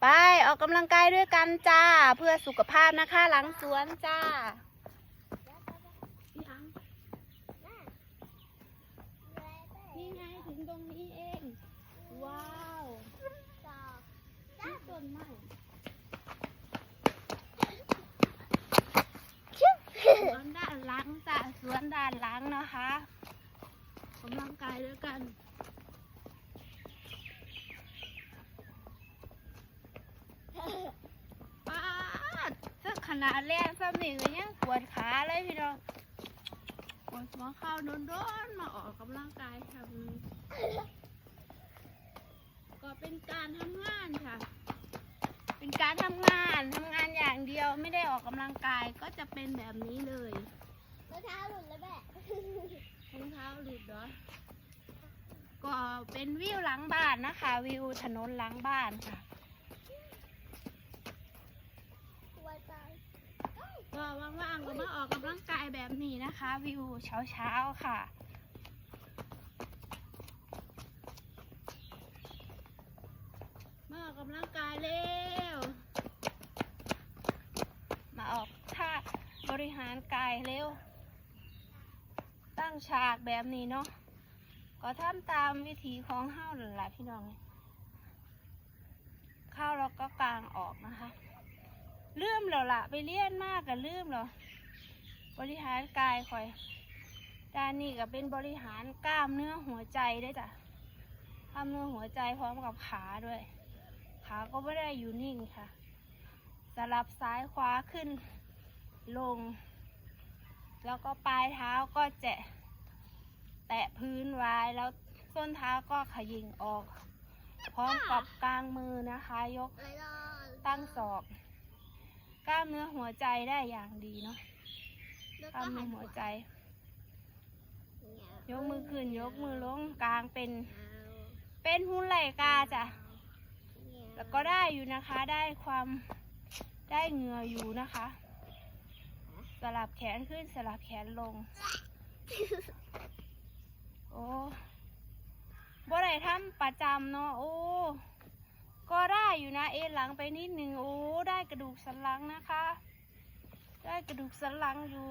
ไปออกกำลังกายด้วยกันจ้า เพื่อสุขภาพนะคะ หลังสวนจ้านี่ไงถึงตรงนี้เอง ว้าวที่ต้นไม้สวนด้านหลังจ้ะสวนด้านหลังนะคะออกกำลังกายด้วยกัน ป้าดถ้า ขนาดแรกซ้ำนี่ก็ยังปวดขาเลยพี่น้องปวดหัวเข่าโดนๆมาออกกำลังกายทำก็เป็นการทำงานค่ะ เป็นการทำงานทำงานอย่างเดียวไม่ได้ออกกำลังกายก็จะเป็นแบบนี้เลยรองเท้าหลุดแล้วแม่รองเท้าหลุดเหรอก็เป็นวิวหลังบ้านนะคะ วิวถนนหลังบ้านค่ะ ตัวตาย ก็ว่างๆก็มาออกกำลังกายแบบนี้นะคะ วิวเช้าๆค่ะมาออกกำลังกายเร็วมาออกท่าบริหารกายเร็ว ตั้งฉากแบบนี้เนาะก็ทำตามวิธีของเฮ้าหละพี่น้องเข้าแล้วก็กางออกนะคะ ลืมแล้วละไปเลี้ยนมากกับลืมแล้วบริหารกายคอยด้านนี้ก็เป็นบริหารกล้ามเนื้อหัวใจได้จ้ะกล้ามเนื้อหัวใจพร้อมกับขาด้วย ขาก็ไม่ได้อยู่นิ่งค่ะ สลับซ้ายขวาขึ้นลง แล้วก็ปลายเท้าก็จะแตะพื้นไว้แล้วส้นเท้าก็ขยิงออก พร้อมกับกลางมือนะคะ ยกตั้งศอก กล้ามเนื้อหัวใจได้อย่างดีเนาะแล้วกล้ามก็เนื้หัอนหัหัววใจเนี่ยยกมือขึ้นยกมือลงกลางเป็นเอาเป็นหุ่นไหล่กาจ้ะเนี่ยแล้วก็ได้อยู่นะคะได้ความได้เหงื่ออยู่นะคะ สลับแขนขึ้นสลับแขนลง โอ้บ่ได้ทำประจำเนาะโอ้ ก็ได้อยู่นะเอหลังไปนิดหนึ่งโอ้ได้กระดูกสันหลังนะคะ ได้กระดูกสันหลังอยู่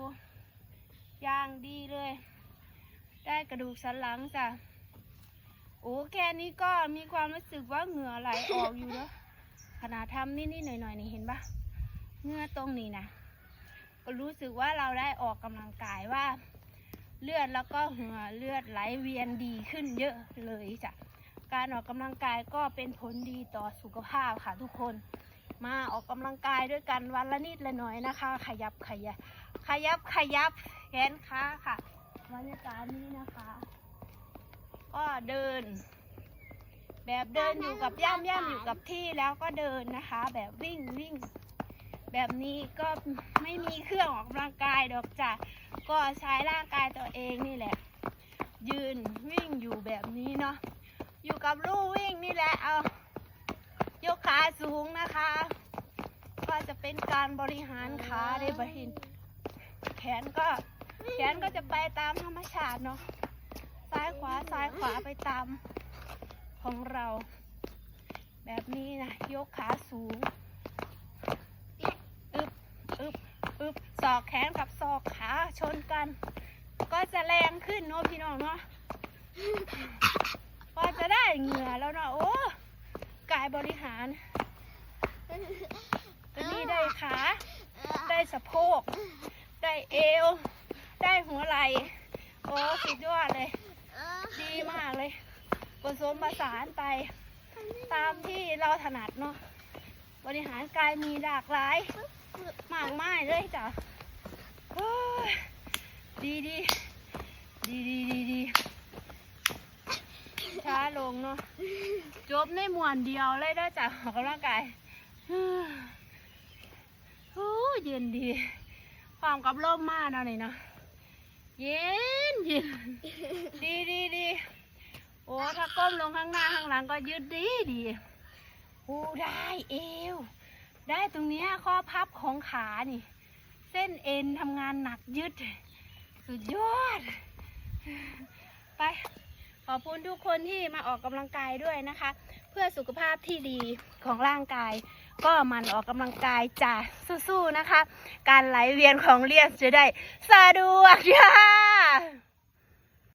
อย่างดีเลย ได้กระดูกสันหลังจ้ะโอ้แค่นี้ก็มีความรู้สึกว่าเหงื่อไหลออกอยู่เนาะขนาดทำนิดๆหน่อยๆนี่เห็นปะเหงื่อตรงนี้นะก็รู้สึกว่าเราได้ออกกำลังกายว่า เลือดแล้วก็เหงื่อเลือดไหลเวียนดีขึ้นเยอะเลยจ้ะ การออกกำลังกายก็เป็นผลดีต่อสุขภาพค่ะทุกคน มาออกกำลังกายด้วยกันวันละนิดละหน่อยนะคะ ขยับขยับขยับขยับแขนขาค่ะบรรยากาศนี้นะคะ ก็เดิน แบบเดินอยู่กับย่ำย่ำอยู่กับที่แล้วก็เดินนะคะ แบบวิ่งวิ่ง แบบนี้ก็ไม่มีเครื่องออกกำลังกายดอกจ้ะก็ใช้ร่างกายตัวเองนี่แหละ ยืนวิ่งอยู่แบบนี้เนาะ กับลู่วิ่งนี่แหละเอายกขาสูงนะคะ ก็จะเป็นการบริหารขาได้บรินแขนก็แขนก็จะไปตามธรรมชาติเนาะซ้ายขวาซ้ายขวาไปตามของเรา แบบนี้นะยกขาสูงอึบอึบอึบศอกแขนกับศอกขาชนกัน ก็จะแรงขึ้นเนาะพี่น้องเนาะ ก็จะได้เหงื่อแล้วเนาะโอ้กายบริหารก็นี่ได้ขา ได้สะโพก ได้เอว ได้หัวไหล่โอ้สุดยอดเลย ดีมากเลยผสมผสานไป ตามที่เราถนัดเนาะบริหารกายมีหลากหลาย มากมายเลยจ้ะโอ้ดีดีดีดีดีดีช้า ลงเนาะจบในมวนเดียวเลยได้จ้ะออกกำลังกายโอ้ยเย็นดีความกับร่มมากเนาะนี่เนาะเย็นเย็นดีดีดีโอ้ถ้าก้มลงข้างหน้าข้างหลังก็ยืดดีดีโอ้ได้เอว ได้ตรงเนี้ยข้อพับของขานี่ เส้นเอ็นทำงานหนักยืด สุดยอด ไป ขอบคุณทุกคนที่มาออกกำลังกายด้วยนะคะ เพื่อสุขภาพที่ดีของร่างกาย ก็มันออกกำลังกายจ้ะสู้ๆนะคะ การไหลเวียนของเลือดจะได้สะดวกค่ะ